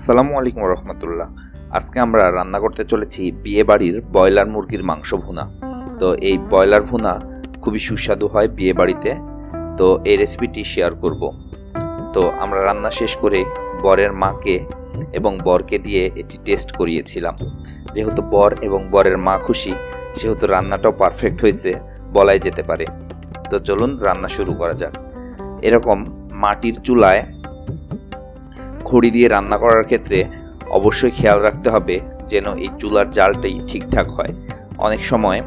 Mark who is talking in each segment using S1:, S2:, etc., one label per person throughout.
S1: আসসালামু আলাইকুম রহমতুল্লাহ। আজকে আমরা রান্না করতে চলেছি বিয়ে বাড়ির ব্রয়লার মুরগির মাংস ভুনা। তো এই ব্রয়লার ভুনা খুবই সুস্বাদু হয় বিয়ে বাড়িতে তো এই রেসিপিটি শেয়ার করব। তো আমরা রান্না শেষ করে বরের মাকে এবং বরকে দিয়ে এটি টেস্ট করিয়েছিলাম। যেহেতু বর এবং বরের মা খুশি, সেহেতু রান্নাটাও পারফেক্ট হয়েছে বলাই যেতে পারে। তো চলুন রান্না শুরু করা যাক। এরকম মাটির চুলায় খড়ি দিয়ে রান্না করার ক্ষেত্রে অবশ্যই খেয়াল রাখতে হবে যেন এই চুলার জালটাই ঠিকঠাক হয়। অনেক সময়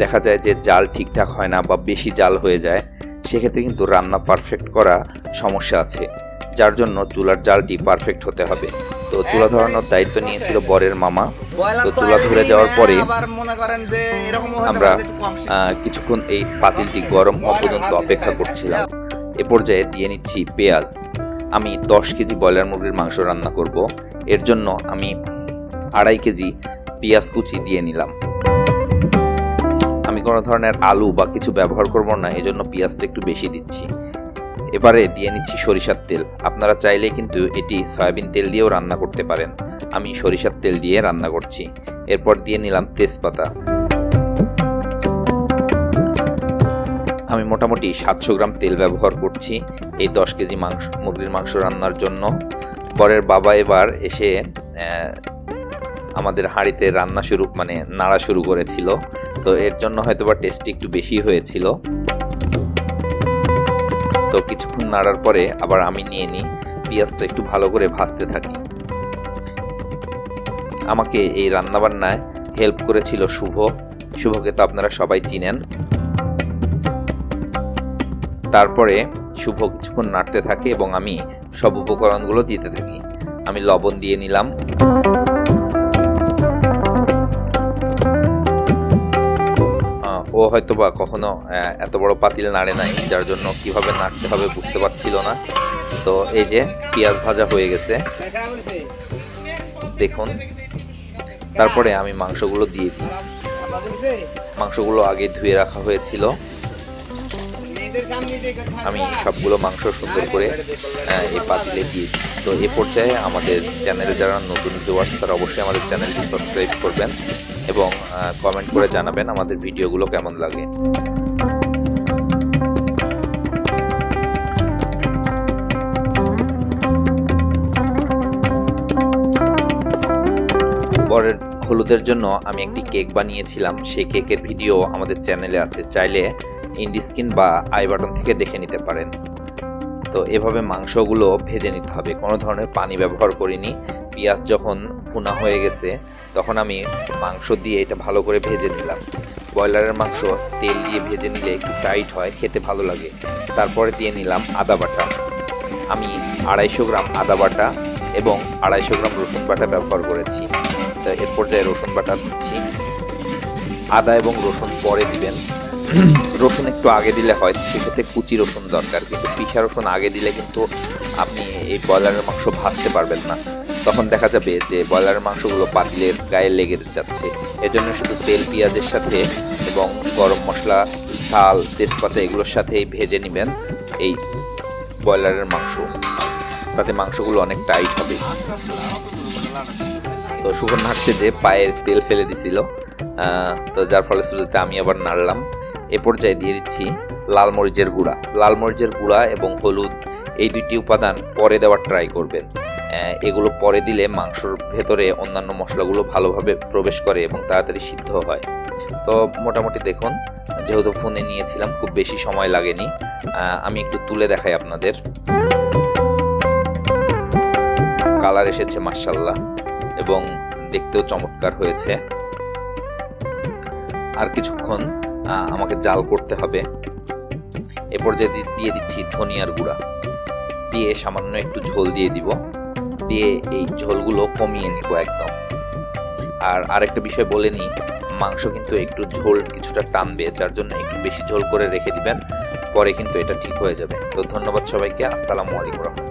S1: দেখা যায় যে জাল ঠিকঠাক হয় না বা বেশি জাল হয়ে যায় সেক্ষেত্রে কিন্তু রান্না পারফেক্ট করা সমস্যা আছে যার জন্য চুলার জালটি পারফেক্ট হতে হবে। তো চুলা ধরানোর দায়িত্ব নিয়েছিল বরের মামা। তো চুলা ধরে যাওয়ার পরে আমরা কিছুক্ষণ এই পাতিলটি গরম হওয়া পর্যন্ত অপেক্ষা করছিলাম। এ পর্যায়ে দিয়ে নিচ্ছি পেঁয়াজ। আমি দশ কেজি ব্রয়লার মুরগির মাংস রান্না করব। এর জন্য আমি আড়াই কেজি পেঁয়াজ কুচি দিয়ে নিলাম। আমি কোনো ধরনের আলু বা কিছু ব্যবহার করব না, এজন্য পেঁয়াজটা একটু বেশি দিচ্ছি। এবারে দিয়ে নিচ্ছি সরিষার তেল। আপনারা চাইলে কিন্তু এটি সয়াবিন তেল দিয়েও রান্না করতে পারেন। আমি সরিষার তেল দিয়ে রান্না করছি। এরপর দিয়ে নিলাম তেজপাতা। আমি মোটামুটি সাতশো গ্রাম তেল ব্যবহার করছি এই দশ কেজি মাংস, মুরগির মাংস রান্নার জন্য। পরের বাবা এবার এসে আমাদের হাঁড়িতে রান্না শুরু মানে নাড়া শুরু করেছিল। তো এর জন্য হয়তো বা টেস্টটি একটু বেশি হয়েছিল। তো কিছুক্ষণ নাড়ার পরে আবার আমি নিয়ে নিই। পেঁয়াজটা একটু ভালো করে ভাজতে থাকি। আমাকে এই রান্নাবান্নায় হেল্প করেছিল শুভ। শুভকে তো আপনারা সবাই চিনেন। তারপরে শুভ কিছুক্ষণ নাড়তে থাকে এবং আমি সব উপকরণগুলো দিতে থাকি। আমি লবণ দিয়ে নিলাম। ও হয়তো বা কখনো এত বড় পাতিল নাড়ে নাই, যার জন্য কীভাবে নাড়তে হবে বুঝতে পারছিল না। তো এই যে, পেঁয়াজ ভাজা হয়ে গেছে। দেখুন। তারপরে আমি মাংসগুলো দিয়ে দিই। মাংসগুলো আগে ধুয়ে রাখা হয়েছিল। আমি সবগুলো মাংস সুন্দর করে এই পাতিলে দিয়ে তো এ পর্যায়ে আমাদের চ্যানেলে যারা নতুন ভিউয়ার্স তারা অবশ্যই আমাদের চ্যানেলটি সাবস্ক্রাইব করবেন এবং কমেন্ট করে জানাবেন আমাদের ভিডিওগুলো কেমন লাগে। হলুদের জন্য আমি একটি কেক বানিয়েছিলাম। সেই কেকের ভিডিও আমাদের চ্যানেলে আছে। চাইলে ইন্ডিস্কিন বা আই বাটন থেকে দেখে নিতে পারেন। তো এভাবে মাংসগুলো ভেজে নিতে হবে। কোনো ধরনের পানি ব্যবহার করিনি। পেঁয়াজ যখন ভুনা হয়ে গেছে, তখন আমি মাংস দিয়ে এটা ভালো করে ভেজে নিলাম। ব্রয়লারের মাংস তেল দিয়ে ভেজে নিলে একটু টাইট হয়, খেতে ভালো লাগে। তারপরে দিয়ে নিলাম আদা বাটা। আমি আড়াইশো গ্রাম আদা বাটা এবং আড়াইশো গ্রাম রসুন বাটা ব্যবহার করেছি। এর পর্যায়ে রসুন বাটা দিচ্ছি, আদা এবং রসুন পরে দিবেন। রসুন একটু আগে দিলে হয়, সেক্ষেত্রে কুচি রসুন দরকার, কিন্তু পিঠা রসুন আগে দিলে কিন্তু আপনি এই ব্রয়লারের মাংস ভাজতে পারবেন না। তখন দেখা যাবে যে ব্রয়লারের মাংসগুলো পাতিলের গায়ে লেগে যাচ্ছে। এজন্য শুধু তেল, পেঁয়াজের সাথে এবং গরম মশলা, ঝাল, তেজপাতা এগুলোর সাথেই ভেজে নেবেন এই ব্রয়লারের মাংস। তাতে মাংসগুলো অনেক টাইট হবে। তো সুগন্ধ হাঁটতে যে পায়ের তেল ফেলে দিছিল তো যার ফলে ফলশ্রুতিতে আমি আবার নাড়লাম। এ পর্যায়ে দিয়ে দিচ্ছি লাল মরিচের গুঁড়া। লাল মরিচের গুঁড়া এবং হলুদ, এই দুইটি উপাদান পরে দেওয়ার ট্রাই করবেন। এগুলো পরে দিলে মাংসর ভেতরে অন্যান্য মশলাগুলো ভালোভাবে প্রবেশ করে এবং তাড়াতাড়ি সিদ্ধ হয়। তো মোটামুটি দেখুন, যেহেতু ফোনে নিয়েছিলাম, খুব বেশি সময় লাগেনি। আমি একটু তুলে দেখাই আপনাদের। কালার এসেছে মার্শাল্লাহ এবং দেখতেও চমৎকার হয়েছে। আর কিছুক্ষণ আমাকে জাল করতে হবে। এ পর্যায়ে দিয়ে দিচ্ছি ধনিয়ার গুঁড়া। দিয়ে সামান্য একটু ঝোল দিয়ে দিব। দিয়ে এই ঝোলগুলো কমিয়ে নিব একদম। আর আরেকটা বিষয় বলে নিই, মাংস কিন্তু একটু ঝোল কিছুটা টানবে, যার জন্য একটু বেশি ঝোল করে রেখে দিবেন। পরে কিন্তু এটা ঠিক হয়ে যাবে। তো ধন্যবাদ সবাইকে। আসসালামু আলাইকুম